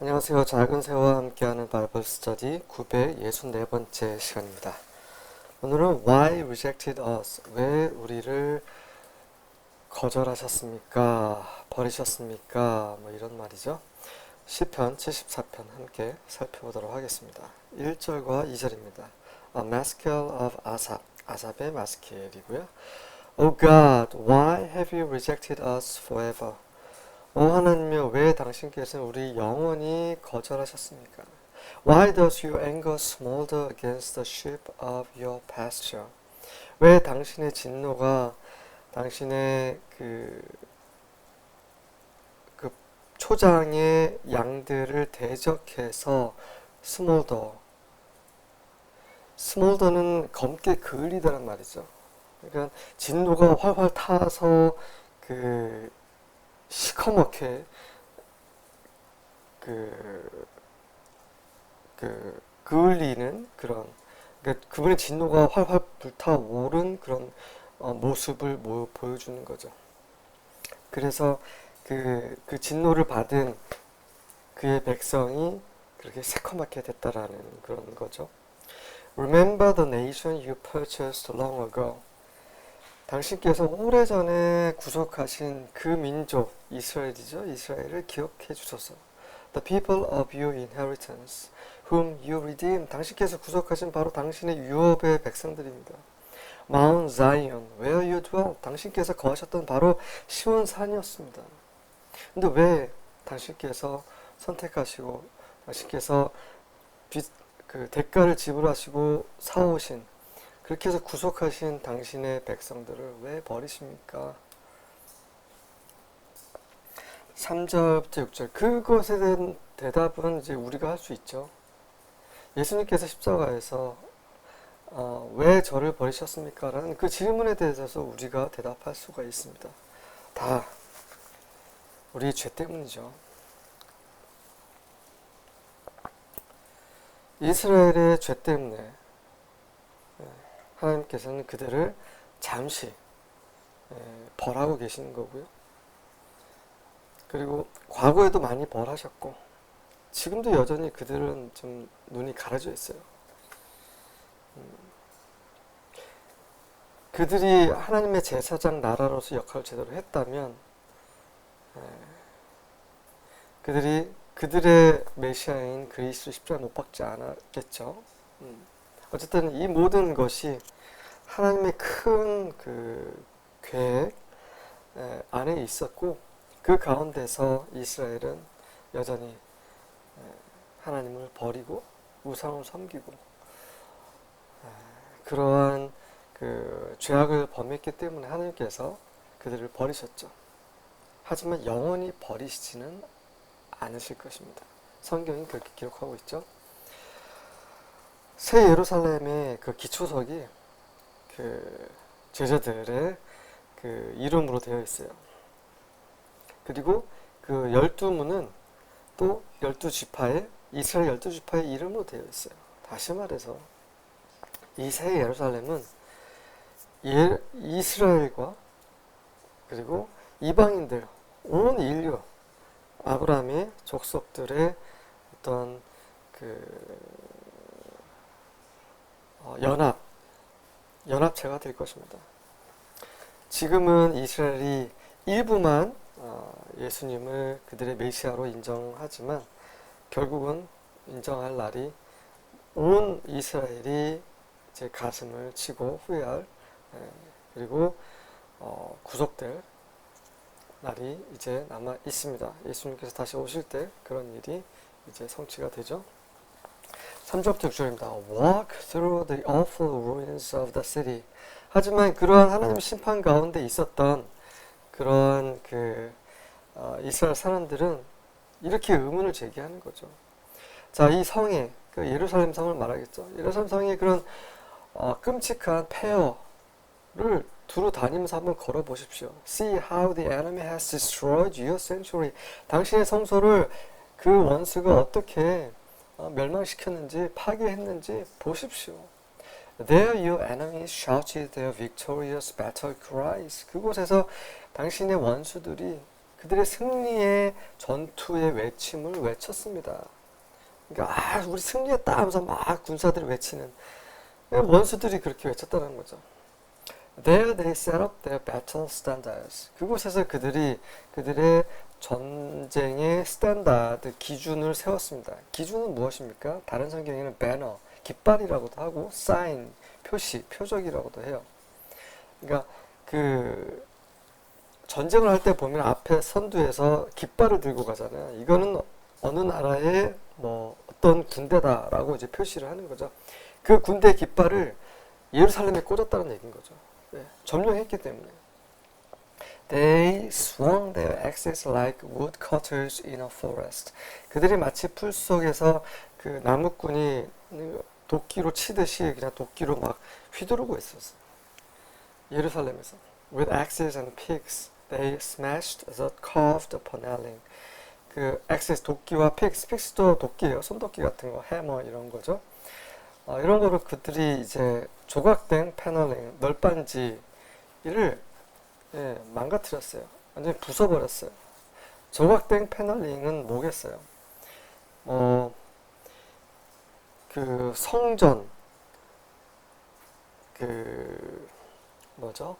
안녕하세요. 작은 새와 함께하는 바이블 스터디 964번째 시간입니다. 오늘은 Why rejected us? 왜 우리를 거절하셨습니까? 버리셨습니까? 뭐 이런 말이죠. 시편 74편 함께 살펴보도록 하겠습니다. 1절과 2절입니다. A maskil of Asap. 아삽의 마스킬이고요. O God, why have you rejected us forever? 오 하나님이여 왜 당신께서는 우리 영원히 거절하셨습니까? Why does your anger smolder against the sheep of your pasture? 왜 당신의 진노가 당신의 그, 그 초장의 양들을 대적해서 스몰더 스몰더는 검게 그을리다란 말이죠. 그러니까 진노가 활활 타서 그 시커멓게 그, 그, 그을리는 그런, 그러니까 그분의 진노가 활활 불타오른 그런 어, 모습을 모, 보여주는 거죠. 그래서 그, 그 진노를 받은 그의 백성이 그렇게 새커맣게 됐다라는 그런 거죠. Remember the nation you purchased long ago. 당신께서 오래전에 구속하신 그 민족 이스라엘이죠. 이스라엘을 기억해 주소서. The people of your inheritance, whom you redeemed. 당신께서 구속하신 바로 당신의 유업의 백성들입니다. Mount Zion, where you dwell. 당신께서 거하셨던 바로 시온 산이었습니다. 근데 왜 당신께서 선택하시고 당신께서 빚, 그 대가를 지불하시고 사오신 그렇게 해서 구속하신 당신의 백성들을 왜 버리십니까? 3절부터 6절 그것에 대한 대답은 이제 우리가 할 수 있죠. 예수님께서 십자가에서 어, 왜 저를 버리셨습니까? 라는 그 질문에 대해서 우리가 대답할 수가 있습니다. 다 우리 죄 때문이죠. 이스라엘의 죄 때문에 하나님께서는 그들을 잠시 예, 벌하고 계시는 거고요. 그리고 과거에도 많이 벌하셨고 지금도 여전히 그들은 좀 눈이 가려져 있어요. 음, 그들이 하나님의 제사장 나라로서 역할을 제대로 했다면 예, 그들이 그들의 메시아인 그리스도 십자가 못 박지 않았겠죠. 음. 어쨌든 이 모든 것이 하나님의 큰 그 계획 안에 있었고 그 가운데서 이스라엘은 여전히 하나님을 버리고 우상을 섬기고 그러한 그 죄악을 범했기 때문에 하나님께서 그들을 버리셨죠. 하지만 영원히 버리시지는 않으실 것입니다. 성경이 그렇게 기록하고 있죠. 새 예루살렘의 그 기초석이 그 제자들의 그 이름으로 되어 있어요. 그리고 그 열두 문은 또 열두 지파의 이스라엘 열두 지파의 이름으로 되어 있어요. 다시 말해서 이 새 예루살렘은 예, 이스라엘과 그리고 이방인들 온 인류 아브라함의 족속들의 어떤 그 어, 연합, 연합체가 될 것입니다. 지금은 이스라엘이 일부만 어, 예수님을 그들의 메시아로 인정하지만 결국은 인정할 날이 온 이스라엘이 제 가슴을 치고 후회할 그리고 어, 구속될 날이 이제 남아 있습니다. 예수님께서 다시 오실 때 그런 일이 이제 성취가 되죠. 3절부터 6절입니다. Walk through the awful ruins of the city. 하지만 그러한 하나님 심판 가운데 있었던 그런 그 어, 이스라엘 사람들은 이렇게 의문을 제기하는 거죠. 자, 이 성에 그 예루살렘 성을 말하겠죠. 예루살렘 성에 그런 어, 끔찍한 폐허를 두루 다니면서 한번 걸어 보십시오. See how the enemy has destroyed your sanctuary. 당신의 성소를 그 원수가 어떻게 어, 멸망시켰는지 파괴했는지 보십시오. There your enemies shouted their victorious battle cries. 그곳에서 당신의 원수들이 그들의 승리의 전투의 외침을 외쳤습니다. 그러니까 아 우리 승리했다 하면서 막 군사들이 외치는 원수들이 그렇게 외쳤다는 거죠. There they set up their battle standards. 그곳에서 그들이 그들의 전쟁의 스탠다드 기준을 세웠습니다. 기준은 무엇입니까? 다른 성경에는 배너, 깃발이라고도 하고 사인, 표시, 표적이라고도 해요. 그러니까 그 전쟁을 할 때 보면 앞에 선두에서 깃발을 들고 가잖아요. 이거는 어느 나라의 뭐 어떤 군대다라고 이제 표시를 하는 거죠. 그 군대 깃발을 예루살렘에 꽂았다는 얘기인 거죠. 네, 점령했기 때문에. They swung their axes like woodcutters in a forest. 그들이 마치 풀 속에서 그 나무꾼이 도끼로 치듯이 그냥 도끼로 막 휘두르고 있었어. 예루살렘에서. With axes and picks, they smashed the carved paneling. 그 axes 도끼와 picks, picks도 도끼예요. 손도끼 같은 거, 해머 이런 거죠. 어, 이런 거를 그들이 이제 조각된 패널링, 널빤지를 예, 망가뜨렸어요. 완전히 부숴버렸어요. 조각된 패널링은 뭐겠어요? 어, 그 성전, 그 뭐죠?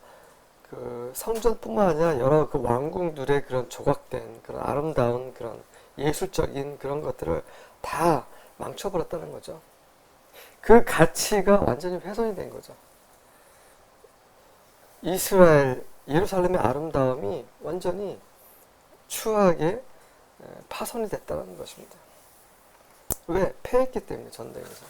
그 성전뿐만 아니라 여러 그 왕궁들의 그런 조각된 그런 아름다운 그런 예술적인 그런 것들을 다 망쳐버렸다는 거죠. 그 가치가 완전히 훼손이 된 거죠. 이스라엘 예루살렘의 아름다움이 완전히 추하게 파손이 됐다는 것입니다. 왜? 패했기 때문에 전쟁에서.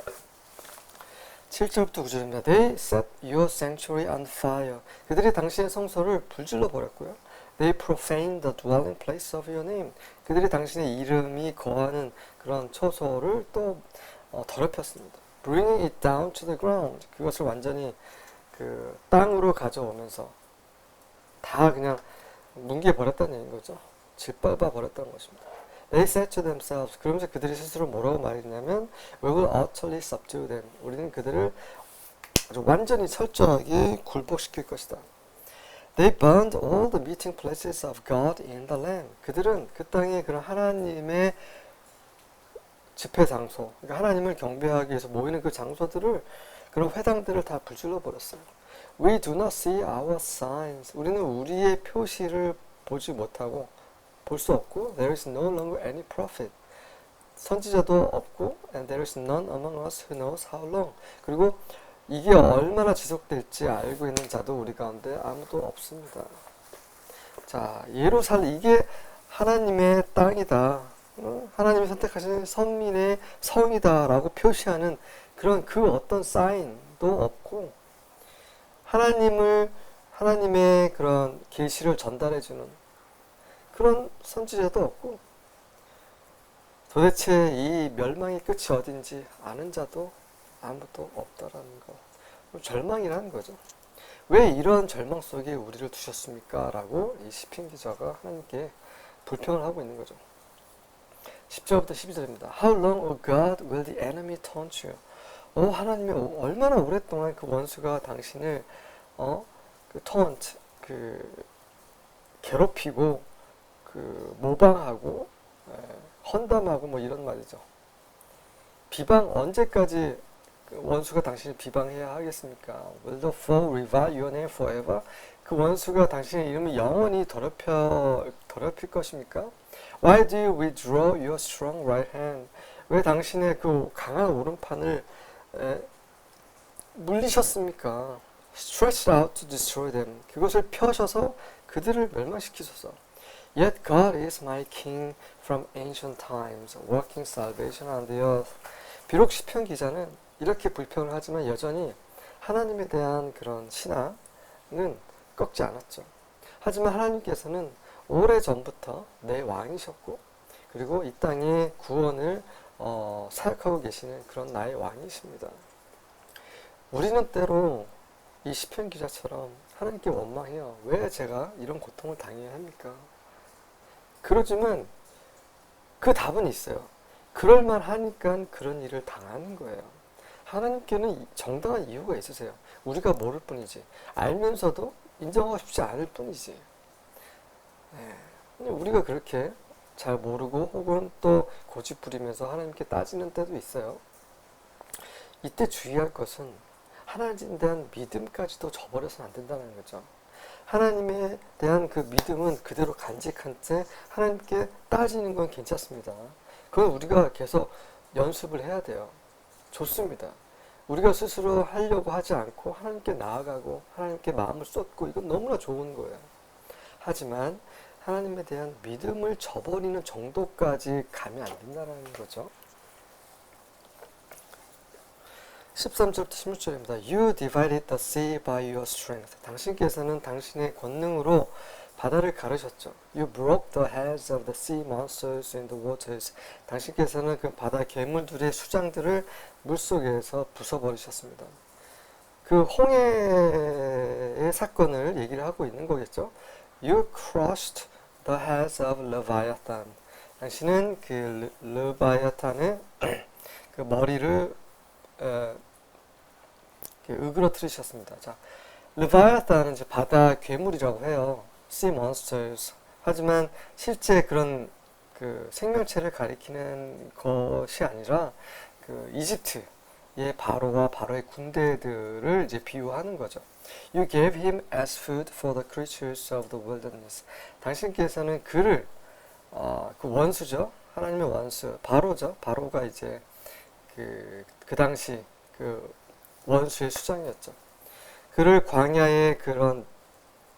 7절부터 9절입니다. They set your sanctuary on fire. 그들이 당신의 성소를 불질러 버렸고요. They profaned the dwelling place of your name. 그들이 당신의 이름이 거하는 그런 처소를 또 어, 더럽혔습니다. Bringing it down to the ground. 그것을 완전히 그 땅으로 가져오면서 다 그냥 뭉개 버렸다는 얘기인 거죠. 짓밟아 버렸다는 것입니다. They said to themselves. 그러면서 그들이 스스로 뭐라고 말했냐면 We will utterly subdue them. 우리는 그들을 완전히 철저하게 굴복시킬 것이다. They burned all the meeting places of God in the land. 그들은 그 땅에 그런 하나님의 집회 장소, 그러니까 하나님을 경배하기 위해서 모이는 그 장소들을 그런 회당들을 다 불질러 버렸어요. We do not see our signs. 우리는 우리의 표시를 보지 못하고 볼 수 없고 there is no longer any prophet. 선지자도 없고 and there is none among us who knows how long. 그리고 이게 얼마나 지속될지 알고 있는 자도 우리 가운데 아무도 없습니다. 자, 예루살렘 이게 하나님의 땅이다. 어? 하나님이 선택하신 선민의 성이다라고 표시하는 그런 그 어떤 사인도 없고 하나님을 하나님의 그런 계시를 전달해 주는 그런 선지자도 없고 도대체 이 멸망의 끝이 어딘지 아는 자도 아무도 없다라는 거. 절망이라는 거죠. 왜 이런 절망 속에 우리를 두셨습니까? 라고 이 시편 기자가 하나님께 불평을 하고 있는 거죠. 10절부터 12절입니다. How long, O God, will the enemy taunt you? 어, 하나님이 얼마나 오랫동안 그 원수가 당신을 어, 그 taunt, 그 괴롭히고 그 모방하고 에, 헌담하고 뭐 이런 말이죠. 비방 언제까지 그 원수가 당신을 비방해야 하겠습니까? Will the foe revile your name forever? 그 원수가 당신의 이름을 영원히 더럽혀 더럽힐 것입니까? Why do you withdraw your strong right hand? 왜 당신의 그 강한 오른판을 에, 물리셨습니까? Stretched out to destroy them. 그것을 펴셔서 그들을 멸망시키소서. Yet God is my King from ancient times, working salvation on the earth. 비록 시편 기자는 이렇게 불평을 하지만 여전히 하나님에 대한 그런 신앙은 꺾지 않았죠. 하지만 하나님께서는 오래 전부터 내 왕이셨고 그리고 이 땅의 구원을 어, 사역하고 계시는 그런 나의 왕이십니다. 우리는 때로 이 시편 기자처럼 하나님께 원망해요. 왜 제가 이런 고통을 당해야 합니까? 그러지만 그 답은 있어요. 그럴만 하니까 그런 일을 당하는 거예요. 하나님께는 정당한 이유가 있으세요. 우리가 모를 뿐이지. 알면서도 인정하고 싶지 않을 뿐이지. 네. 우리가 그렇게 잘 모르고 혹은 또 고집 부리면서 하나님께 따지는 때도 있어요. 이때 주의할 것은 하나님에 대한 믿음까지도 저버려서는 안 된다는 거죠. 하나님에 대한 그 믿음은 그대로 간직한 채 하나님께 따지는 건 괜찮습니다. 그건 우리가 계속 연습을 해야 돼요. 좋습니다. 우리가 스스로 하려고 하지 않고 하나님께 나아가고 하나님께 마음을 쏟고 이건 너무나 좋은 거예요. 하지만 하나님에 대한 믿음을 저버리는 정도까지 가면 안 된다는 거죠. 13절부터 16절입니다. You divided the sea by your strength. 당신께서는 당신의 권능으로 바다를 가르셨죠. You broke the heads of the sea monsters in the waters. 당신께서는 그 바다 괴물들의 수장들을 물속에서 부숴버리셨습니다. 그 홍해의 사건을 얘기를 하고 있는 거겠죠. You crushed the heads of Leviathan. 당신은 그 레바야탄의 그 머리를 에, 으그러뜨리셨습니다. 자, 레바야탄은 이제 바다 괴물이라고 해요. sea monsters. 하지만 실제 그런 그 생명체를 가리키는 것이 아니라 그 이집트 의 바로와 바로의 군대들을 이제 비유하는 거죠. You gave him as food for the creatures of the wilderness. 당신께서는 그를 어, 그 원수죠. 하나님의 원수 바로죠. 바로가 이제 그, 그 당시 그 원수의 수장이었죠. 그를 광야의 그런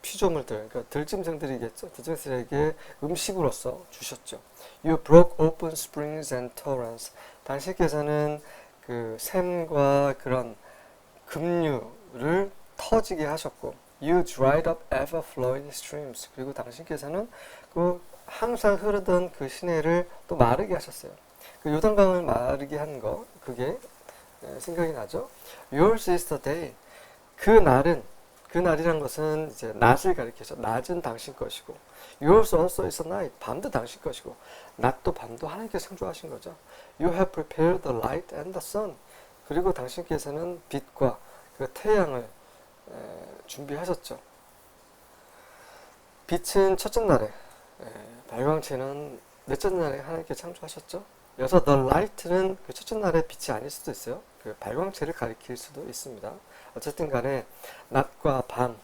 피조물들, 그러니까 들짐승들이겠죠. 들짐승에게 음식으로서 주셨죠. You broke open springs and torrents. 당신께서는 그 샘과 그런 급류를 터지게 하셨고, You dried up ever flowing streams. 그리고 당신께서는 그 항상 흐르던 그 시내를 또 마르게 하셨어요. 그 요단강을 마르게 한 거, 그게 생각이 나죠. Yours is the day. 그 날은 그 날이란 것은 이제 낮을 가리켜서 낮은 당신 것이고 yours also is night. 밤도 당신 것이고 낮도 밤도 하나님께서 창조하신 거죠. You have prepared the light and the sun. 그리고 당신께서는 빛과 그 태양을 준비하셨죠. 빛은 첫째 날에 발광체는 넷째 날에 하나님께 창조하셨죠. 여기서 the light는 그 첫째 날의 빛이 아닐 수도 있어요. 그 발광체를 가리킬 수도 있습니다. 어쨌든 간에 낮과 밤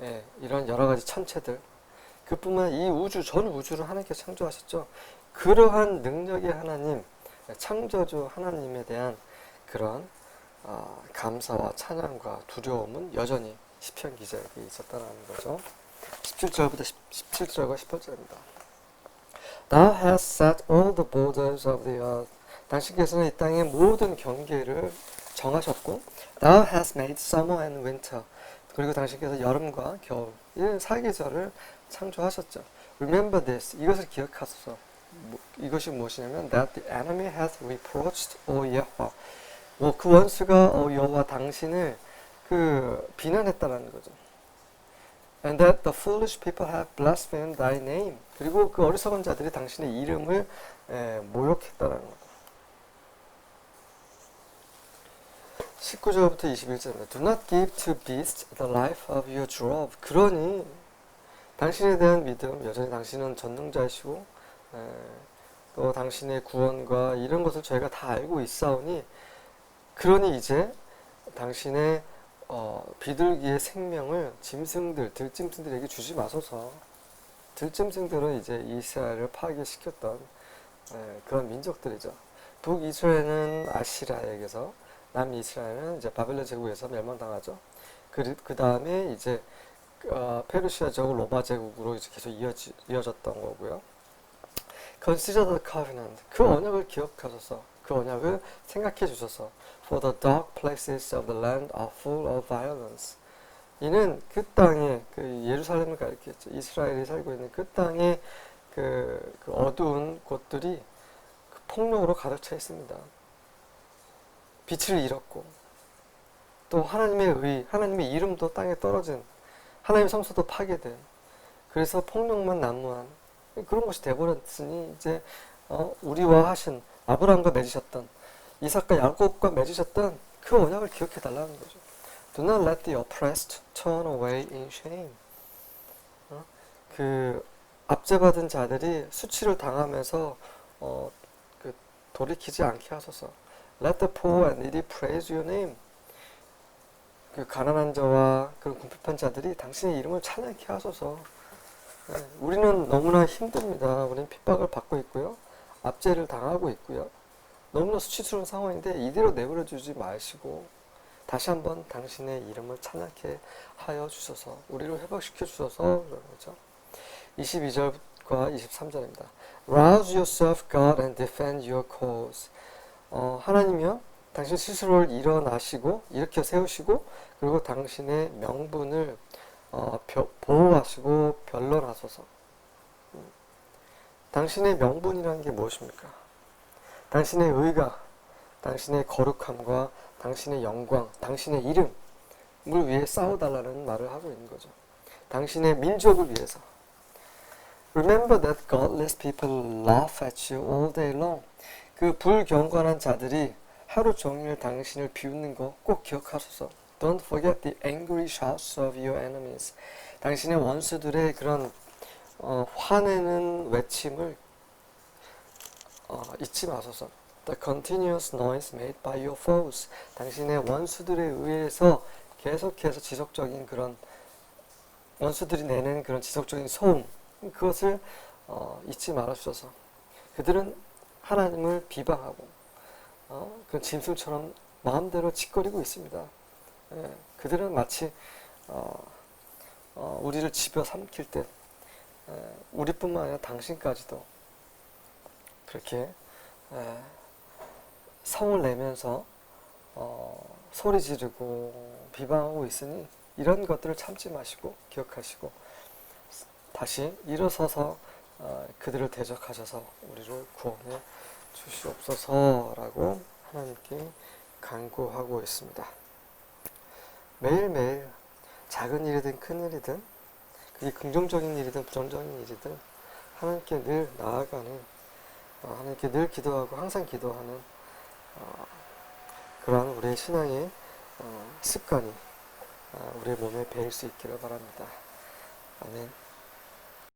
예, 이런 여러 가지 천체들 그뿐만 이 우주 전 우주를 하나님께 창조하셨죠. 그러한 능력의 하나님 창조주 하나님에 대한 그런 어, 감사와 찬양과 두려움은 여전히 시편 기자에게 있었다는 거죠. 17절부터 17절과 18절입니다. Thou hast set all the borders of the earth. 당신께서는 이 땅의 모든 경계를 정하셨고, Thou hast made summer and winter. 그리고 당신께서 여름과 겨울, 이 사계절을 창조하셨죠. Remember this. 이것을 기억하소서. 뭐, 이것이 무엇이냐면, That the enemy hath reproached, O Yahweh. 뭐, 그 원수가 어, 여호와 당신을 그 비난했다는 거죠. And that the foolish people have blasphemed thy name. 그리고 그 어리석은 자들이 당신의 이름을 에, 모욕했다는 것. 19절부터 21절입니다. Do not give to beasts the life of your drove. 그러니 당신에 대한 믿음, 여전히 당신은 전능자이시고 에, 또 당신의 구원과 이런 것을 저희가 다 알고 있사오니 그러니 이제 당신의 어, 비둘기의 생명을 짐승들, 들짐승들에게 주지 마소서. 들짐승들은 이제 이스라엘을 파괴시켰던 에, 그런 민족들이죠. 북이스라엘은 아시라에게서 남이스라엘은 이제 바벨론 제국에서 멸망당하죠. 그, 그 다음에 이제 어, 페르시아 제국, 로마 제국으로 이제 계속 이어지, 이어졌던 거고요. Consider the covenant. 그 언약을 기억하셔서 그 언약을 생각해 주셔서 For the dark places of the land are full of violence. 이는 그 땅에 그 예루살렘을 가리켰죠. 이스라엘이 살고 있는 그 땅에 그, 그 어두운 곳들이 그 폭력으로 가득 차 있습니다. 빛을 잃었고 또 하나님의 의, 하나님의 이름도 땅에 떨어진 하나님의 성소도 파괴된 그래서 폭력만 난무한 그런 것이 돼버렸으니 이제 어, 우리와 하신 아브라함과 맺으셨던 이삭과 야곱과 맺으셨던 그 언약을 기억해 달라는 거죠. Do not let the oppressed turn away in shame. 어? 그 압제받은 자들이 수치를 당하면서 어, 그 돌이키지 않게 하소서. Let the poor and needy praise your name. 그 가난한 자와 그런 궁핍한 자들이 당신의 이름을 찬양케 하소서. 네, 우리는 너무나 힘듭니다. 우리는 핍박을 받고 있고요. 압제를 당하고 있고요. 너무나 수치스러운 상황인데 이대로 내버려 두지 마시고 다시 한번 당신의 이름을 찬양케 하여 주셔서 우리를 회복시켜 주셔서 그러는 거죠. 22절과 23절입니다. Rouse yourself, God, and defend your cause. 어, 하나님이요, 당신 스스로를 일어나시고 일으켜 세우시고 그리고 당신의 명분을 어, 벼- 보호하시고 변론하소서. 음. 당신의 명분이라는 게 무엇입니까? 당신의 의가, 당신의 거룩함과 당신의 영광, 당신의 이름을 위해 싸워달라는 말을 하고 있는 거죠. 당신의 민족을 위해서. Remember that godless people laugh at you all day long. 그 불경건한 자들이 하루 종일 당신을 비웃는 거 꼭 기억하소서. Don't forget the angry shouts of your enemies. 당신의 원수들의 그런 어, 화내는 외침을 어, 잊지 마소서. The continuous noise made by your foes. 당신의 원수들에 의해서 계속해서 지속적인 그런 원수들이 내는 그런 지속적인 소음 그것을 어, 잊지 말아주셔서 그들은 하나님을 비방하고 어, 그 짐승처럼 마음대로 짓거리고 있습니다. 예, 그들은 마치 어, 어, 우리를 집어 삼킬 때 예, 우리뿐만 아니라 당신까지도 그렇게 예, 성을 내면서 어, 소리 지르고 비방하고 있으니 이런 것들을 참지 마시고 기억하시고 다시 일어서서 어, 그들을 대적하셔서 우리를 구원해 주시옵소서라고 하나님께 간구하고 있습니다. 매일매일 작은 일이든 큰 일이든 그게 긍정적인 일이든 부정적인 일이든 하나님께 늘 나아가는 어, 하나님께 늘 기도하고 항상 기도하는 어, 그러한 우리의 신앙의 어, 습관이 어, 우리의 몸에 배일 수 있기를 바랍니다. 아멘.